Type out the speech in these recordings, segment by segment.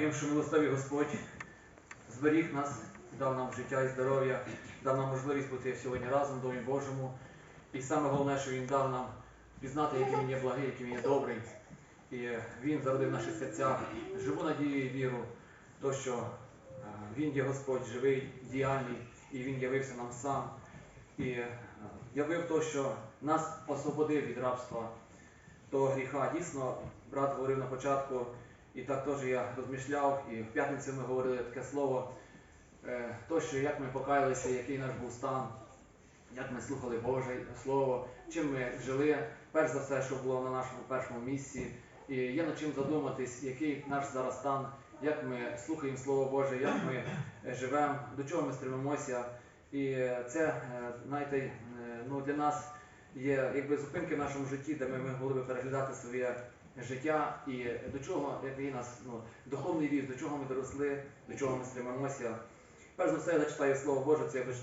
Їм, що милостивий Господь зберіг нас, дав нам життя і здоров'я, дав нам можливість бути сьогодні разом в Домі Божому. І саме головне, що Він дав нам пізнати, який він є благий, який він є добрий. І Він зародив в наших серцях живу надію і віру, то що е, Він є Господь живий, діяльний, і Він явився нам сам. І е, явив то, що нас освободив від рабства того гріха. Дійсно, брат говорив на початку, і так теж я розмішляв, і в п'ятницю ми говорили таке слово, е, то, що як ми покаялися, який наш був стан, як ми слухали Боже Слово, чим ми жили, перш за все, що було на нашому першому місці. І є над чим задуматись, який наш зараз стан, як ми слухаємо Слово Боже, як ми е, живемо, до чого ми стремимося. І е, це, знаєте, ну, для нас є якби зупинки в нашому житті, де ми могли би переглядати своє життя і до чого, який нас ну, духовний віз, до чого ми доросли, до чого ми стремимося. Перш за все, я зачитаю Слово Боже, це я буду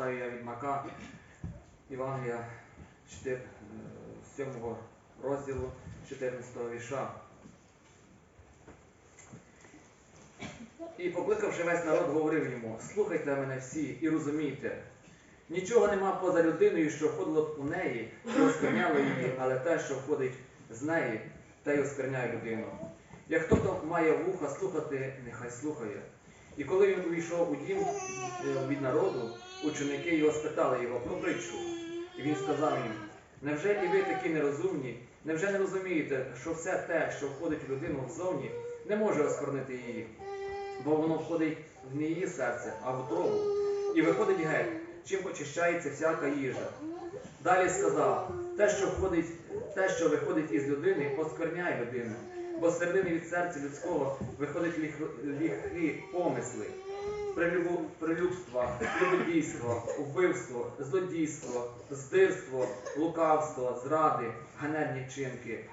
е, я від Мака, Євангелія 4, е, 7 розділу 14 віша. І покликавши весь народ, говорив йому: слухайте мене всі і розумійте. Нічого нема поза людиною, що входило у неї, і оскверняло її, але те, що входить з неї, те й оскверняє людину. Як хто то має вуха слухати, нехай слухає. І коли він увійшов у дім е, від народу, ученики його спитали його про притчу. І він сказав їм: Невже і ви такі нерозумні? Невже не розумієте, що все те, що входить в людину ззовні, не може осквернити її? Бо воно входить в не її серце, а в утробу, і виходить геть, чим очищається всяка їжа. Далі сказав, те, що входить, те, що виходить із людини, оскверняє людину, бо середини від серця людського виходить ліх- ліхі помисли, прилюбства, любодійство, вбивство, злодійство, здирство, лукавство, зради, ганебні вчинки,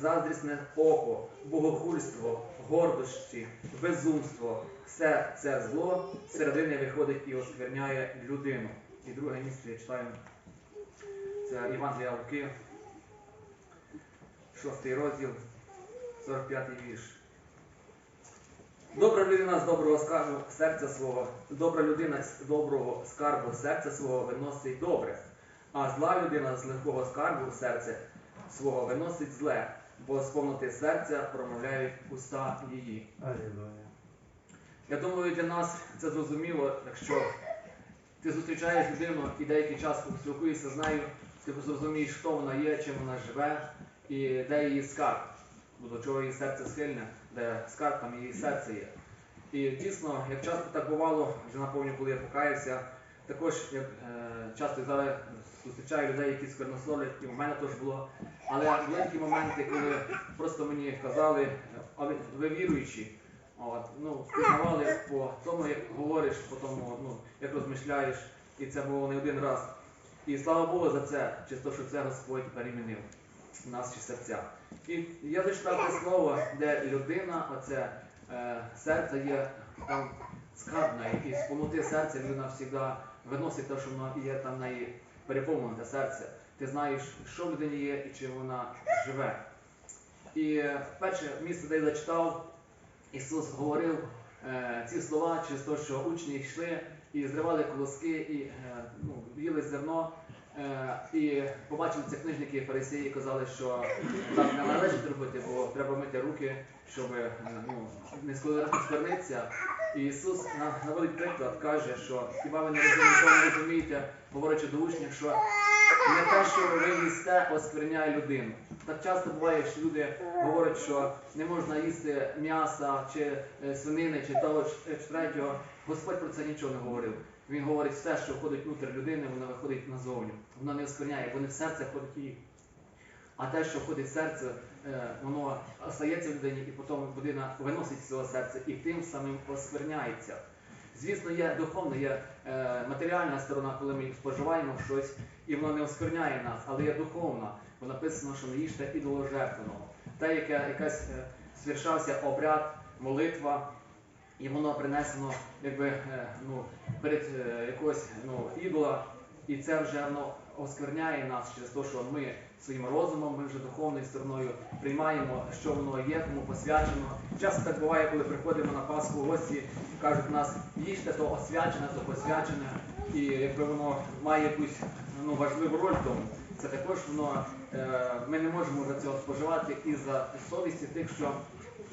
заздрісне око, богохульство, гордощі, безумство. Все це зло середини виходить і оскверняє людину. І друге місце читаю. Це Євангелія Луки, 6 розділ, 45 вірш. Добра людина з доброго скарбу серця свого, добра людина з доброго скарбу серця свого виносить добре, а зла людина з легкого скарбу серця свого виносить зле, бо з повноти серця промовляють уста її. Алілуя. Я думаю, для нас це зрозуміло, якщо ти зустрічаєш людину і деякий час спілкуєшся з нею, ти зрозумієш, хто вона є, чим вона живе і де її скарб, бо до чого її серце схильне, де скарб, там її серце є. І дійсно, як часто так бувало, вже наповню, коли я покаявся, також як е, часто зараз зустрічаю людей, які сквернословлять, і в мене теж було. Але були такі моменти, коли просто мені казали, а ви, ви віруючі, От, ну, впізнавали по тому, як говориш, по тому, ну, як розмишляєш, і це було не один раз. І слава Богу за це, чисто, що це Господь перемінив наші серця. І я зачитав те слово, де людина, оце е, серце є там скарбне, і з повноти серця людина завжди виносить те, що воно є там неї переповнене серце. Ти знаєш, що в людині є і чим вона живе. І перше місце, де я зачитав, Ісус говорив е, ці слова через те, що учні йшли і зривали колоски, і е, ну, їли зерно. Е, і побачили це книжники фарисеї, казали, що так не належить робити, бо треба мити руки, щоб е, ну, не сквернитися. І Ісус на- наводить приклад, каже, що хіба ви не розумієте, розумієте, говорячи до учнів, що не те, що ви їсте, оскверняє людину. Так часто буває, що люди говорять, що не можна їсти м'яса чи е, свинини, чи того чи чи третього. Господь про це нічого не говорив. Він говорить все, що входить внутрі людини, воно виходить назовні. Воно не оскверняє, бо не в серце входить її. А те, що входить в серце, е, воно остається в людині, і потім людина виносить з цього серця і тим самим оскверняється. Звісно, є духовна, є е, матеріальна сторона, коли ми споживаємо щось, і воно не оскверняє нас, але є духовна, бо написано, що не їжте ідоложертвеного. Те, яке якась е, свершався обряд, молитва, і воно принесено якби, е, ну, перед е, якогось ну, ідола, і це вже воно оскверняє нас через те, що ми своїм розумом, ми вже духовною стороною приймаємо, що воно є, кому посвячено. Часто так буває, коли приходимо на Пасху гості, кажуть нас, їжте то освячене, то посвячене, і якби воно має якусь ну, важливу роль тому. Це також воно, е, ми не можемо вже цього споживати із-за совісті тих, що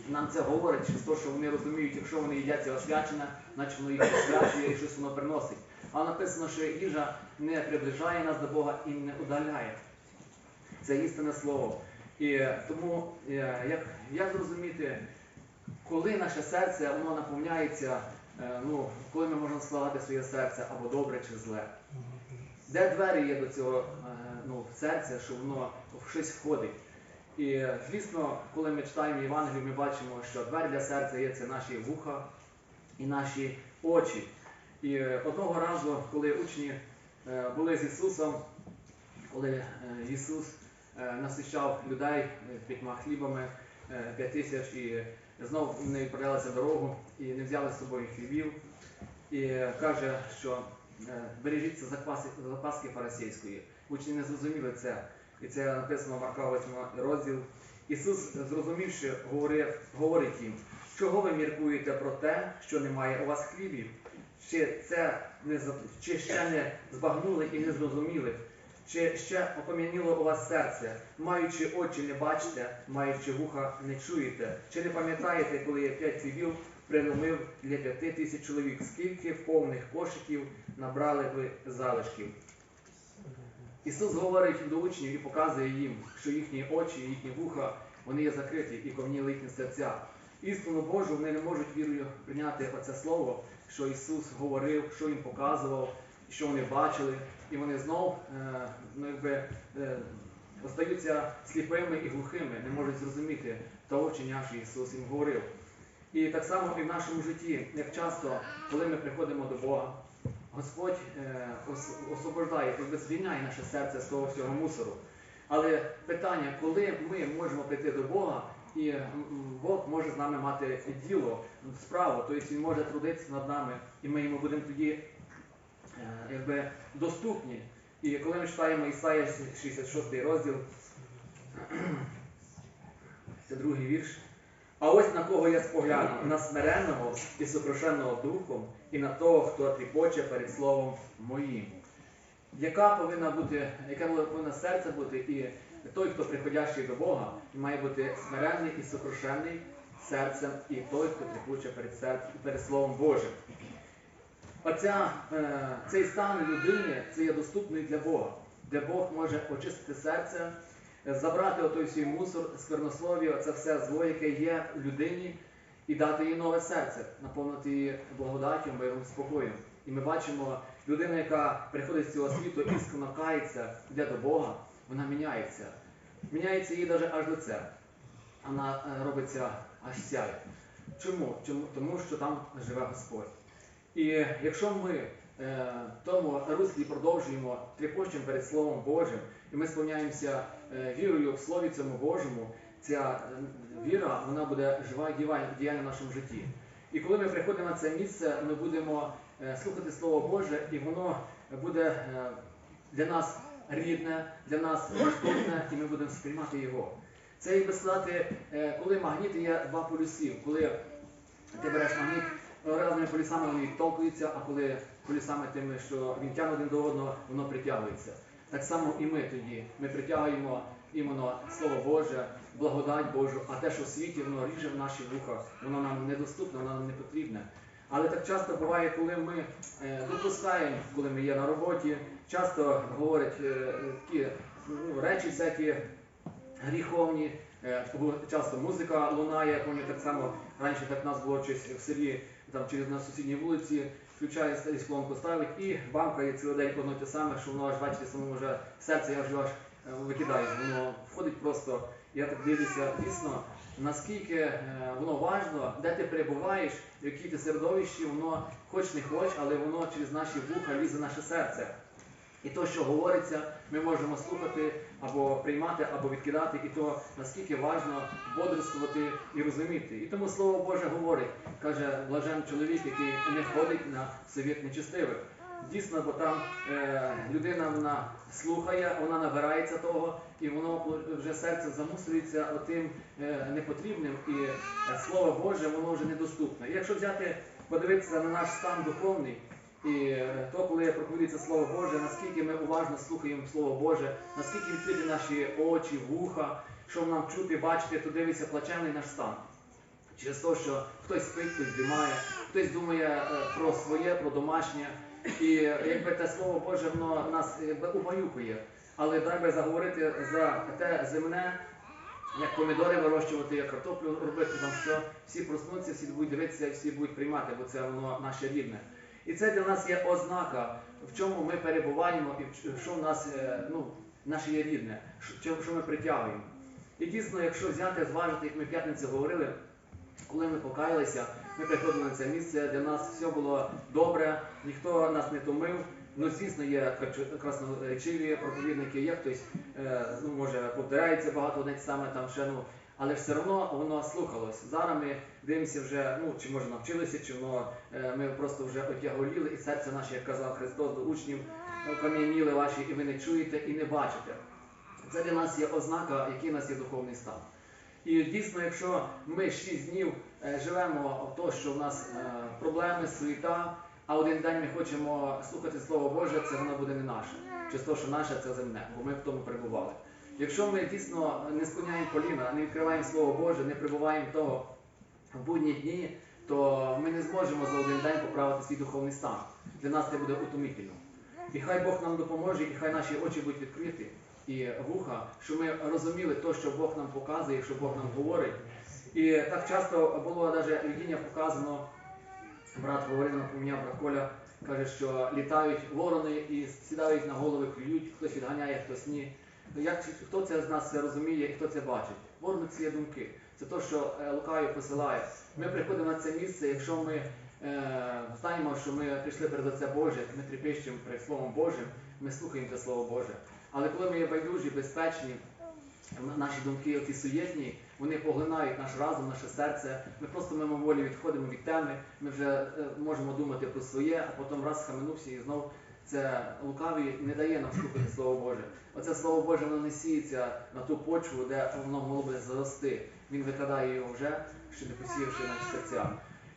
нам це говорить, через те, що вони розуміють, якщо вони їдять це освячене, значить воно їх освячує і щось воно приносить. А написано, що їжа не приближає нас до Бога і не удаляє. Це істинне слово. І тому е, як, як зрозуміти, коли наше серце воно наповняється, е, ну, коли ми можемо складати своє серце або добре чи зле. Де двері є до цього е, ну, серця, що воно в щось входить. І звісно, коли ми читаємо Євангелію, ми бачимо, що двері для серця є це наші вуха і наші очі. І одного разу, коли учні були з Ісусом, коли Ісус насичав людей е, п'ятьма хлібами, е, п'ять тисяч, і знову вони відправлялися дорогу і не взяли з собою хлібів. І е, каже, що е, бережіться запаси, запаски фарисейської. Учні не зрозуміли це. І це написано Марка 8 розділ. Ісус, зрозумівши, говорив, говорить їм, чого ви міркуєте про те, що немає у вас хлібів? Чи це не чи ще не збагнули і не зрозуміли? Чи ще опом'яніло у вас серце, маючи очі не бачите, маючи вуха не чуєте? Чи не пам'ятаєте, коли я п'ять хлібів приломив для п'яти тисяч чоловік, скільки повних кошиків набрали ви залишків? Ісус говорить до учнів і показує їм, що їхні очі, їхні вуха, вони є закриті і ковніли їхні серця. Істину Божу вони не можуть вірою прийняти оце слово, що Ісус говорив, що їм показував, що вони бачили, і вони знов е, ну, е, остаються сліпими і глухими, не можуть зрозуміти того вчення, що Ісус їм говорив. І так само і в нашому житті, як часто, коли ми приходимо до Бога, Господь е, ос- освобождає, якби звільняє наше серце з того всього мусору. Але питання, коли ми можемо прийти до Бога, і Бог може з нами мати діло, справу, тобто Він може трудитися над нами, і ми йому будемо тоді якби, доступні. І коли ми читаємо Ісаїя 66 розділ, це другий вірш. А ось на кого я спогляну, на смиренного і сокрушеного духом, і на того, хто тріпоче перед словом моїм. Яка повинна бути, яке повинно серце бути, і той, хто приходящий до Бога, має бути смиренний і сокрушений серцем, і той, хто тріпоче перед, перед Словом Божим. Оця, е, цей стан людини це є доступний для Бога, де Бог може очистити серце, забрати отой свій мусор, сквернослов'я, це все зло, яке є в людині, і дати їй нове серце, наповнити її благодаттю, миром, спокоєм. І ми бачимо людину, яка приходить з цього світу, іскрено кається, йде до Бога, вона міняється. Міняється її навіть аж лице. Вона е, робиться аж сяє. Чому? Чому? Тому що там живе Господь. І якщо ми е, тому руслі продовжуємо тріпощем перед Словом Божим, і ми сповняємося е, вірою в Слові цьому Божому, ця е, віра вона буде жива і діяльна в нашому житті. І коли ми приходимо на це місце, ми будемо е, слухати Слово Боже, і воно буде е, для нас рідне, для нас доступне, і ми будемо сприймати його. Це як би сказати, е, коли магніт є два полюсів, коли ти береш магніт, разними полюсами вони відтолкуються, а коли полюсами тими, що він тягне один до одного, воно притягується. Так само і ми тоді. Ми притягуємо іменно Слово Боже, благодать Божу, а те, що в світі, воно ріже в наші вуха, воно нам недоступне, воно нам не потрібне. Але так часто буває, коли ми е, допускаємо, коли ми є на роботі, часто говорять е, такі ну, речі всякі гріховні, е, часто музика лунає, я пам'ятаю, так само раніше так нас було щось в селі, там через на сусідній вулиці, включає старість колонку ставить і бамкає цілий день одно те саме, що воно аж бачите, самому вже серце я вже аж е, викидаю, воно входить просто, я так дивлюся, дійсно, наскільки е, воно важно, де ти перебуваєш, в якій ти середовищі, воно хоч не хоч, але воно через наші вуха лізе наше серце. І то, що говориться, ми можемо слухати або приймати, або відкидати, і то наскільки важно бодрствувати і розуміти. І тому Слово Боже говорить, каже, блажен чоловік, який не ходить на совіт нечестивих. Дійсно, бо там е, людина вона слухає, вона набирається того, і воно вже серце замусується отим е, непотрібним, і е, Слово Боже, воно вже недоступне. І якщо взяти, подивитися на наш стан духовний, і е, то, коли проповідується Слово Боже, наскільки ми уважно слухаємо Слово Боже, наскільки відкриті наші очі, вуха, що нам чути, бачити, то дивиться плачевний наш стан. Через те, що хтось спить, хтось дрімає, хтось думає е, про своє, про домашнє. І е, якби те слово Боже, воно нас якби убаюкує. Але треба заговорити за те земне, як помідори вирощувати, як картоплю робити, там що всі проснуться, всі будуть дивитися, всі будуть приймати, бо це воно наше рідне. І це для нас є ознака, в чому ми перебуваємо і в що в нас е, ну, наше є рідне, що, ми притягуємо. І дійсно, якщо взяти, зважити, як ми в п'ятницю говорили, коли ми покаялися, ми приходили на це місце, для нас все було добре, ніхто нас не томив. Ну, звісно, є красноречиві проповідники, є хтось, е, ну, може, повторяється багато одне саме там ще, ну, але все одно воно слухалось. Зараз ми дивимося вже, ну, чи може навчилися, чи воно е, ми просто вже отяголіли, і серце наше, як казав Христос до учнів, е, кам'яніли ваші, і ви не чуєте і не бачите. Це для нас є ознака, який у нас є духовний стан. І дійсно, якщо ми 6 днів е, живемо в то, що в нас проблеми, суєта, а один день ми хочемо слухати Слово Боже, це воно буде не наше. Чи то, що наше, це земне, бо ми в тому перебували. Якщо ми дійсно не склоняємо коліна, не відкриваємо Слово Боже, не прибуваємо того в будні дні, то ми не зможемо за один день поправити свій духовний стан. Для нас це буде утомительно. І хай Бог нам допоможе, і хай наші очі будуть відкриті і вуха, щоб ми розуміли те, що Бог нам показує, що Бог нам говорить. І так часто було навіть видіння показано, брат говорив, напомняв, брат Коля, каже, що літають ворони і сідають на голови, клюють, хтось відганяє, хтось ні. Ну, Як, хто це з нас це розуміє і хто це бачить? Ворони це є думки. Це те, що е, Лукаві посилає. Ми приходимо на це місце, якщо ми е, знаємо, що ми прийшли перед Отце Боже, ми трепещемо перед Словом Божим, ми слухаємо це Слово Боже. Але коли ми є байдужі, безпечні, наші думки оті суєтні, вони поглинають наш разум, наше серце. Ми просто мимоволі відходимо від теми, ми вже е, можемо думати про своє, а потім раз схаменувся і знов це лукавий не дає нам слухати Слово Боже. Оце Слово Боже воно не сіється на ту почву, де воно могло би зарости. Він викрадає його вже, ще не посіявши наші серця.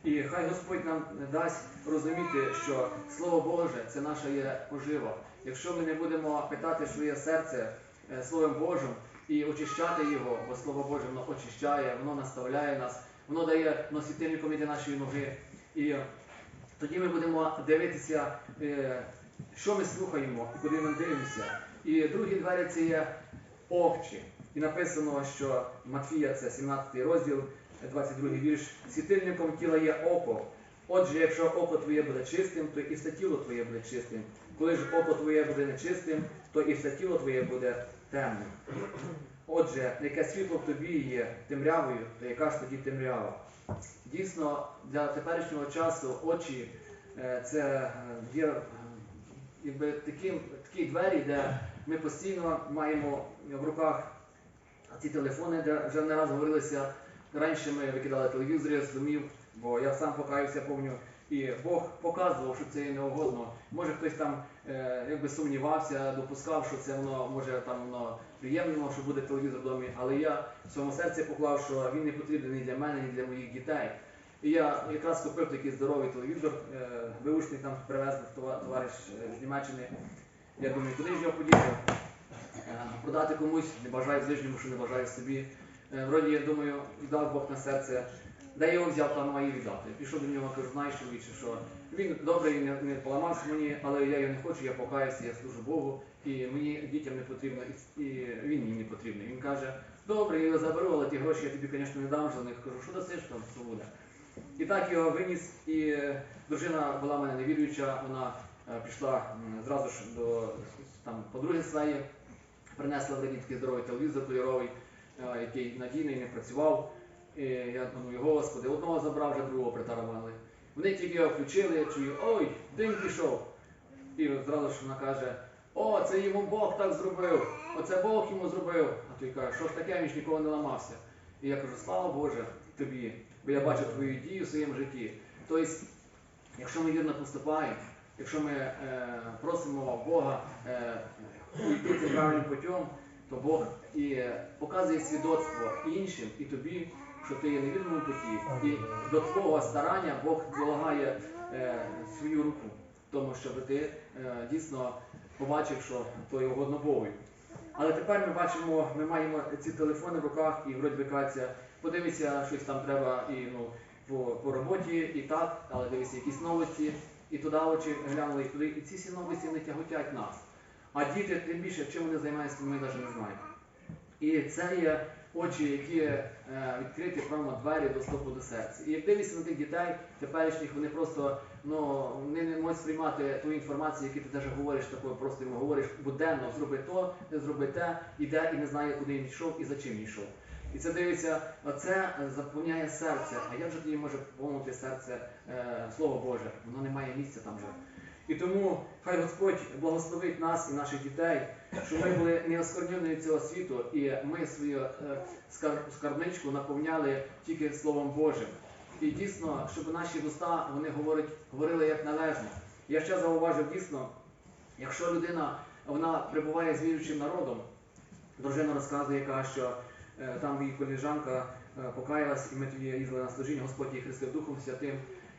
І хай Господь нам дасть розуміти, що Слово Боже це наша є пожива. Якщо ми не будемо питати своє серце е, Словом Божим і очищати його, бо Слово Боже воно очищає, воно наставляє нас, воно дає носительником для нашої ноги. І тоді ми будемо дивитися, е, що ми слухаємо і куди ми дивимося. І другі двері це є овчі. І написано, що Матфія це 17 розділ, 22 вірш. Світильником тіла є око. Отже, якщо око твоє буде чистим, то і все тіло твоє буде чистим. Коли ж око твоє буде нечистим, то і все тіло твоє буде темним. Отже, яке світло в тобі є темрявою, то яка ж тоді темрява? Дійсно, для теперішнього часу очі е, це е, є якби таким, такі двері, де ми постійно маємо в руках ці телефони, де вже не раз говорилися. Раніше ми викидали телевізори з домів, бо я сам покаюся, помню, і Бог показував, що це є неугодно. Може хтось там е, якби сумнівався, допускав, що це воно може там воно приємно, що буде телевізор в домі, але я в своєму серці поклав, що він не потрібен ні для мене, ні для моїх дітей. І я якраз купив такий здоровий телевізор, е, там привез това- товариш е, з Німеччини. Я думаю, куди ж його подіти? Е, Продати комусь, не бажаю ближньому, що не бажаю собі. Вроді, я думаю, віддав Бог на серце. Де я його взяв, там маю віддати. Пішов до нього, кажу, знаєш, чоловіче, що він добрий, не, не поламався мені, але я його не хочу, я покаюся, я служу Богу, і мені дітям не потрібно, і, і він мені не потрібний. Він каже, добре, я його заберу, але ті гроші я тобі, звісно, не дам за них. Кажу, що дасиш там, що буде. І так його виніс, і дружина була в мене невіруюча, вона е, пішла зразу ж до там, подруги своєї, принесла в такий здоровий телевізор кольоровий, е, який надійний, не працював. І я думаю, господи, одного забрав, вже другого притарамали. Вони тільки його включили, я чую, ой, дим пішов. І зразу ж вона каже, о, це йому Бог так зробив, оце Бог йому зробив. А той каже, що ж таке, він ж ніколи не ламався. І я кажу, слава Боже тобі, бо я бачу твою дію в своєму житті. Тобто, якщо ми вірно поступаємо, якщо ми е, просимо Бога е, йти цим правильним путем, то Бог і е, показує свідоцтво іншим і тобі, що ти є на вірному путі. І до твого старання Бог долагає е, свою руку тому, щоб ти е, дійсно побачив, що то є угодно Богу. Але тепер ми бачимо, ми маємо ці телефони в руках і вроді би щось там треба і ну, по, по роботі, і так, але дивися, якісь новості, і туди очі глянули, і туди. І ці всі новості не тяготять нас. А діти, тим більше, чим вони займаються, ми навіть не знаємо. І це є очі, які е, відкриті прямо двері до стопу до серця. І як дивишся на тих дітей теперішніх, вони просто ну, вони не можуть сприймати ту інформацію, яку ти теж говориш, такою просто йому говориш буденно, зроби то, зроби те, іде і не знає, куди він йшов і за чим йшов. І це дивиться, оце е, заповняє серце. А як же тоді може повнити серце е, Слово Боже? Воно не має місця там вже. І тому хай Господь благословить нас і наших дітей, щоб ми були не оскорнені цього світу, і ми свою е, скар- скарбничку наповняли тільки Словом Божим. І дійсно, щоб наші вуста вони говорять, говорили як належно. Я ще зауважив дійсно, якщо людина вона прибуває з віруючим народом, дружина розказує, яка що там її коліжанка е, покаялась, і ми тоді їздили на служіння, Господь її хрестив Духом Святим.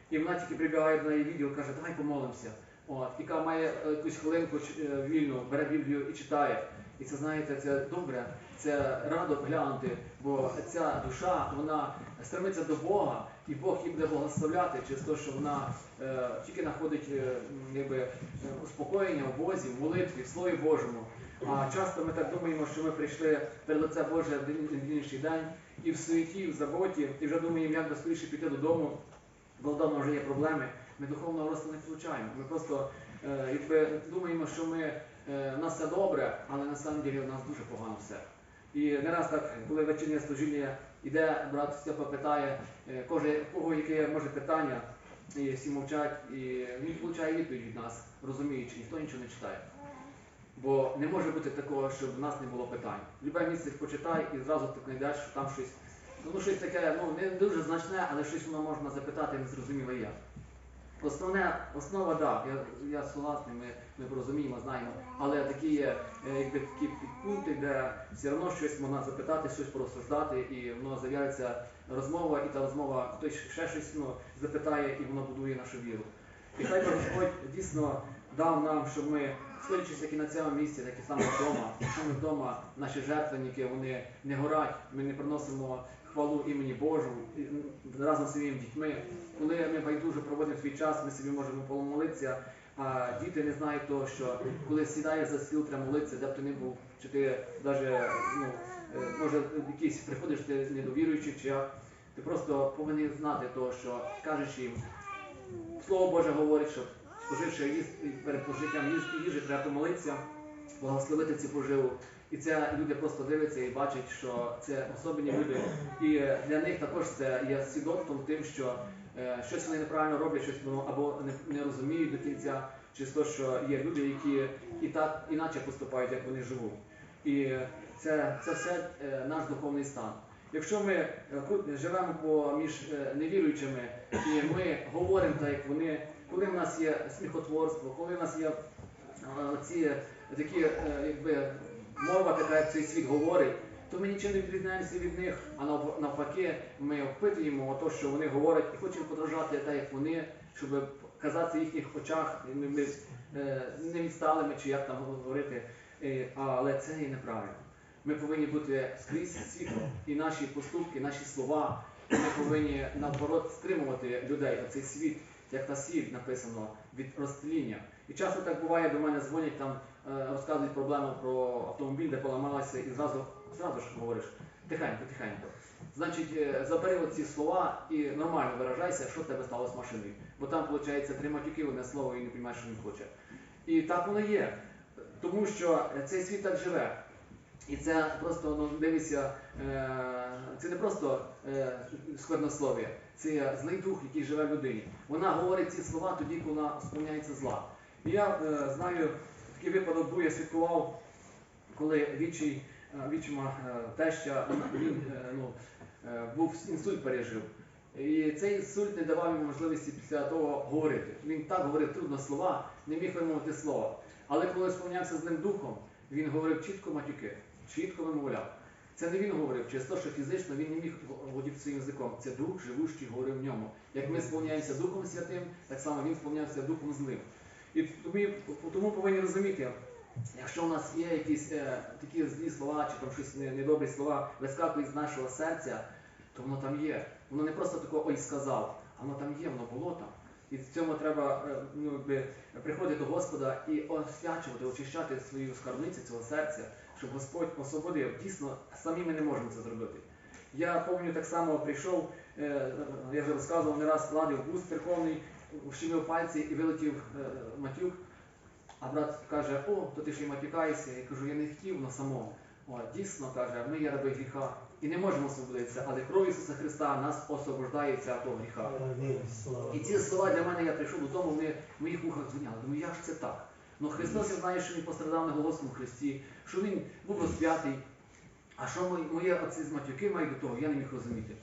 І вона тільки прибігає до неї відео, каже, давай помолимося. От, яка має е, якусь хвилинку е, вільну, бере Біблію і читає. І це знаєте, це добре, це радо глянути, бо ця душа вона стремиться до Бога, і Бог її буде благословляти через те, що вона е, тільки знаходить е, якби, е, успокоєння в Бозі, в молитві, в Слові Божому. А часто ми так думаємо, що ми прийшли перед лице Боже один інший день, і в суеті, в заботі, і вже думаємо, як би скоріше піти додому, бо вдома вже є проблеми. Ми духовного росту не получаємо. Ми просто е, якби думаємо, що ми, е, нас все добре, але на самом деле у нас дуже погано все. І не раз так, коли вечірнє служіння іде, брат Степа питає, е, кожен, кого яке може питання, і всі мовчать, і він получає відповідь від нас, розуміючи, ніхто нічого не читає. Бо не може бути такого, щоб в нас не було питань. Любе місце почитай і зразу ти знайдеш, що там щось, ну щось таке, ну не дуже значне, але щось воно можна запитати, не зрозуміло як. Основне, основа, так, я, я согласний, ми, ми розуміємо, знаємо, але такі є е, якби, такі підпункти, де все одно щось можна запитати, щось порозсуждати, і воно з'являється розмова, і та розмова хтось ще щось ну, запитає, і воно будує нашу віру. І хай Господь дійсно дав нам, щоб ми, як і на цьому місці, так і саме вдома, саме вдома наші жертвенники, вони не горять, ми не приносимо хвалу імені Божу разом з своїми дітьми. Коли ми байдуже проводимо свій час, ми собі можемо помолитися, а діти не знають того, що коли сідаєш за стіл, треба молитися, де б ти не був, чи ти навіть, ну, е, може, якийсь приходиш ти недовіруючий, чи як, ти просто повинен знати того, що кажеш їм, Слово Боже говорить, що споживши їсти перед пожиттям їж- їжі, треба помолитися, благословити цю поживу. І це люди просто дивляться і бачать, що це особені люди. І е, для них також це є свідоцтвом тим, що е, щось вони неправильно роблять, щось воно або не, не розуміють до кінця, через те, що є люди, які і так іначе поступають, як вони живуть. І е, це, це все е, наш духовний стан. Якщо ми е, живемо поміж е, невіруючими, і ми говоримо так, як вони, коли в нас є сміхотворство, коли в нас є е, ці такі, якби мова така, як цей світ говорить, то ми нічим не відрізняємося від них, а навпаки, ми впитуємо те, що вони говорять, і хочемо подражати так, як вони, щоб казати в їхніх очах не, не, відсталими, чи як там говорити, але це є неправильно. Ми повинні бути скрізь світло, і наші поступки, наші слова, ми повинні наоборот стримувати людей, оцей світ, як та сіль написано, від розтління. І часто так буває, до мене дзвонять там, е, розказують проблему про автомобіль, де поламалося, і зразу, зразу ж говориш, тихенько, тихенько. Значить, е, забери оці слова і нормально виражайся, що в тебе стало з машиною. Бо там, виходить, три матюки, одне слово і не розумієш, що він хоче. І так воно є. Тому що цей світ так живе. І це просто ну, дивися, е, це не просто е, складнослов'я, це злий дух, який живе в людині. Вона говорить ці слова тоді, коли вона сповняється зла. І я е, знаю, такий випадок був, я святкував, коли вічий, вічима теща, він ну, був інсульт пережив. І цей інсульт не давав йому можливості після того говорити. Він так говорив трудно слова, не міг вимовити слова. Але коли сповнявся з ним духом, він говорив чітко матюки, чітко вимовляв. Це не він говорив, через те, що фізично він не міг володіти своїм язиком. Це дух живущий говорив в ньому. Як ми сповняємося Духом Святим, так само він сповнявся Духом Злим. І тому, тому повинні розуміти, якщо у нас є якісь е, такі злі слова чи там щось недобрі слова вискакують з нашого серця, то воно там є. Воно не просто тако ой сказав, а воно там є, воно було там. І в цьому треба е, ну, приходити до Господа і освячувати, очищати свою скарбницю цього серця, щоб Господь освободив. Дійсно, самі ми не можемо це зробити. Я пам'ятаю, так само прийшов, е, я вже розказував не раз, владив бус церковний, вщемив пальці і вилетів е, матюк. А брат каже, о, то ти ще й матюкаєшся. Я кажу, я не хотів, але само. О, дійсно каже, ми є раби гріха і не можемо освободитися, але кров Ісуса Христа нас освобождає від всякого гріха. І ці слова для мене я прийшов додому, вони в моїх вухах дзвоняли. Думаю, як ж це так? Ну Христос, я знаю, що Він пострадав на Голосному Христі, що Він був розп'ятий. А що мої- моє оці з матюки мають до того, я не міг розуміти.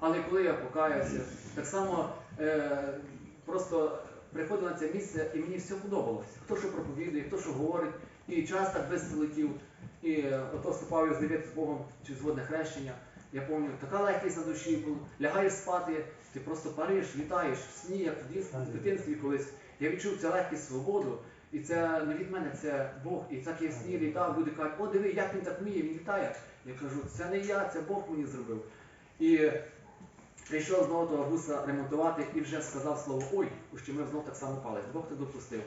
Але коли я покаявся, так само е, просто приходив на це місце і мені все подобалося. Хто що проповідує, хто що говорить, і час так швидко летів. І е, ото вступав я з з Богом чи зводне хрещення. Я пам'ятаю, така легкість на душі була. Лягаєш спати, ти просто париш, літаєш в сні, як в дитинстві колись. Я відчув цю легкість свободу. І це не від мене, це Бог. І так я сні літав, люди кажуть, о, диви, як він так вміє, він літає. Я кажу, це не я, це Бог мені зробив. І прийшов знову того буса ремонтувати і вже сказав слово ой, ущемив знов так само палець. Бог це допустив.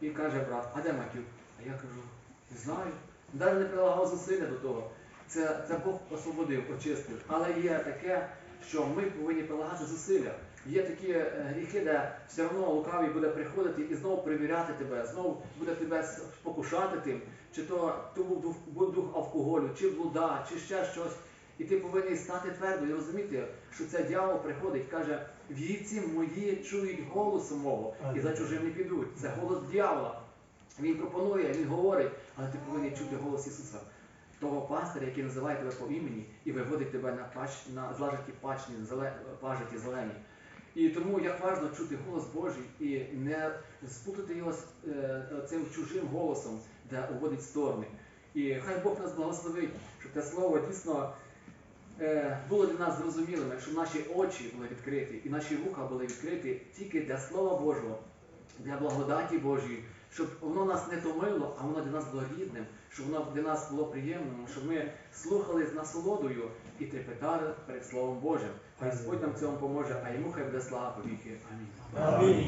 І каже брат, а де Матюк? А я кажу, не знаю. Навіть не прилагав зусилля до того. Це, це Бог освободив, очистив. Але є таке, що ми повинні прилагати зусилля. Є такі е, гріхи, де все одно лукавий буде приходити і знову перевіряти тебе, знову буде тебе спокушати тим, чи то, то був дух, був дух алкоголю, чи блуда, чи ще щось. І ти повинен стати твердо і розуміти, що це дьявол приходить, каже, вівці мої чують голосу мого і за чужим не підуть. Це голос дьявола. Він пропонує, він говорить, але ти повинен чути голос Ісуса, того пастиря, який називає тебе по імені і виводить тебе на пач на злажаті пачні, пажиті зелені. І тому як важливо чути голос Божий і не спутати його з е, цим чужим голосом, де уводить сторони. І хай Бог нас благословить, щоб те слово дійсно е, було для нас зрозумілим, щоб наші очі були відкриті і наші вуха були відкриті тільки для Слова Божого, для благодаті Божої, щоб воно нас не томило, а воно для нас було рідним, щоб воно для нас було приємним, щоб ми слухали з насолодою і трепетали перед Словом Божим. Хай Господь нам цьому поможе, а йому хай буде слава повіки. Амінь. Амінь.